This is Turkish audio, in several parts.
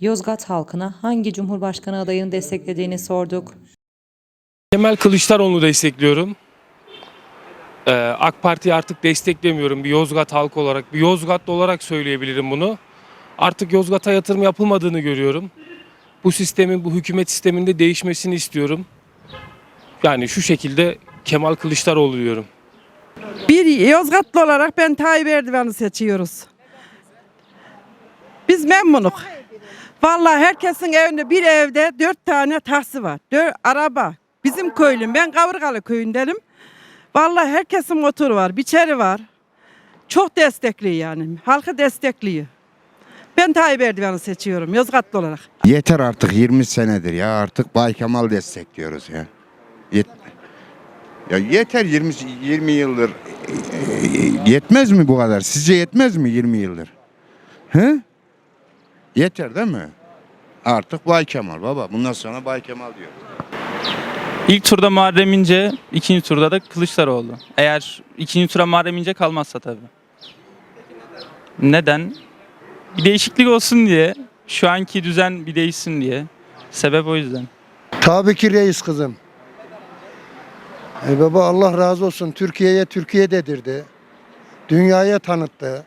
Yozgat halkına hangi Cumhurbaşkanı adayını desteklediğini sorduk. Kemal Kılıçdaroğlu'nu destekliyorum. Ee, AK Parti'yi artık desteklemiyorum bir Yozgat halkı olarak. Bir Yozgatlı olarak söyleyebilirim bunu. Artık Yozgat'a yatırım yapılmadığını görüyorum. Bu sistemin, bu hükümet sisteminde değişmesini istiyorum. Yani şu şekilde Kemal Kılıçdaroğlu diyorum. Bir Yozgatlı olarak ben Tayyip Erdoğan'ı seçiyoruz. Biz memnunuk. Vallahi herkesin evinde bir evde dört tane tahsı var. Dört araba. Bizim köylüm. Ben Kavurgalı köyündenim. Vallahi herkesin motoru var. Biçeri var. Çok destekliyor yani. Halkı destekliyor. Ben Tayyip Erdoğan'ı seçiyorum Yozgatlı olarak. Yeter artık 20 senedir ya artık Bay Kemal destekliyoruz ya. Yet ya yeter 20 20 yıldır. E, Yetmez mi bu kadar? Sizce yetmez mi 20 yıldır? He? Yeter değil mi? Artık Bay Kemal baba. Bundan sonra Bay Kemal diyor. İlk turda Muharrem İnce, ikinci turda da Kılıçdaroğlu. Eğer ikinci tura Muharrem İnce kalmazsa tabii. Neden? Bir değişiklik olsun diye. Şu anki düzen bir değişsin diye. Sebep o yüzden. Tabii ki reis kızım. E baba Allah razı olsun. Türkiye'ye Türkiye dedirdi. Dünyaya tanıttı.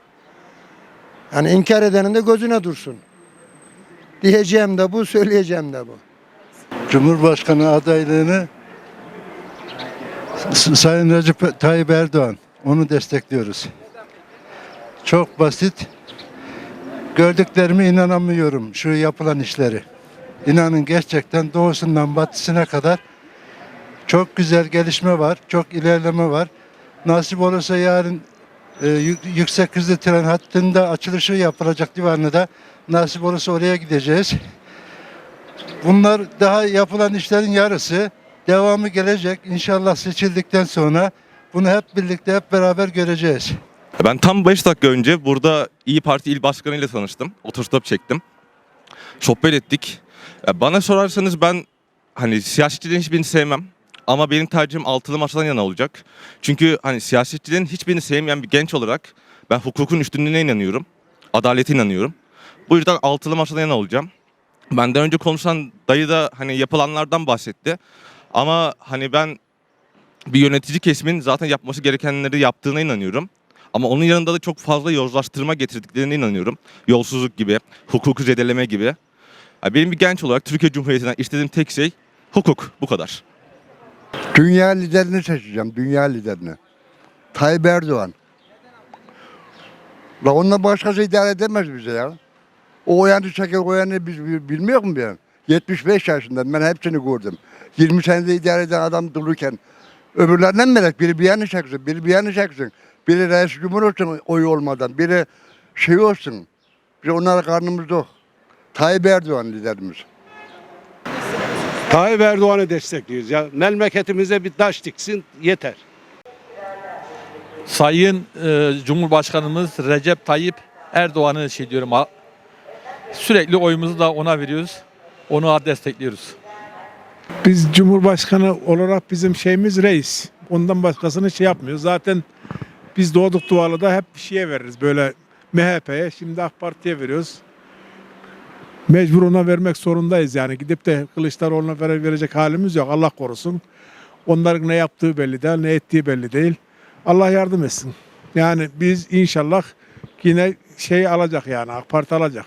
Yani inkar edenin de gözüne dursun. Diyeceğim de bu, söyleyeceğim de bu. Cumhurbaşkanı adaylığını Sayın Recep Tayyip Erdoğan onu destekliyoruz. Çok basit. Gördüklerime inanamıyorum şu yapılan işleri. İnanın gerçekten doğusundan batısına kadar çok güzel gelişme var, çok ilerleme var. Nasip olursa yarın e, yük- yüksek hızlı tren hattında açılışı yapılacak Divanlı'da. Nasip olursa oraya gideceğiz. Bunlar daha yapılan işlerin yarısı. Devamı gelecek. İnşallah seçildikten sonra bunu hep birlikte hep beraber göreceğiz. Ben tam 5 dakika önce burada İyi Parti İl Başkanı ile tanıştım. Otostop çektim. Sohbet ettik. Ya Bana sorarsanız ben hani siyasetçilerin hiçbirini sevmem. Ama benim tercihim altılı masadan yana olacak. Çünkü hani siyasetçilerin hiçbirini sevmeyen bir genç olarak ben hukukun üstünlüğüne inanıyorum. Adalete inanıyorum. Bu yüzden altılı masadan yana olacağım. Benden önce konuşan dayı da hani yapılanlardan bahsetti. Ama hani ben bir yönetici kesimin zaten yapması gerekenleri yaptığına inanıyorum. Ama onun yanında da çok fazla yozlaştırma getirdiklerine inanıyorum. Yolsuzluk gibi, hukuku zedeleme gibi. Benim bir genç olarak Türkiye Cumhuriyeti'nden istediğim tek şey hukuk. Bu kadar. Dünya liderini seçeceğim, dünya liderini. Tayyip Erdoğan. La onunla başkası idare edemez bize ya. O yanı çeker, o biz bilmiyor mu ben? 75 yaşındayım, ben hepsini gördüm. 20 senede idare eden adam dururken. Öbürlerinden melek, biri bir yanı çeksin, biri bir yanı çeksin. Biri reis cumhur olsun oy olmadan, biri şey olsun. Biz onlara karnımız yok. Tayyip Erdoğan liderimiz. Tayyip Erdoğan'ı destekliyoruz. Ya memleketimize bir taş diksin yeter. Sayın e, Cumhurbaşkanımız Recep Tayyip Erdoğan'ı şey diyorum. Sürekli oyumuzu da ona veriyoruz. Onu destekliyoruz. Biz Cumhurbaşkanı olarak bizim şeyimiz reis. Ondan başkasını şey yapmıyoruz. Zaten biz doğduk dualı da hep bir şeye veririz. Böyle MHP'ye şimdi AK Parti'ye veriyoruz. Mecbur ona vermek zorundayız yani. Gidip de Kılıçdaroğlu'na vere- verecek halimiz yok. Allah korusun. Onların ne yaptığı belli değil, ne ettiği belli değil. Allah yardım etsin. Yani biz inşallah yine şey alacak yani AK Parti alacak.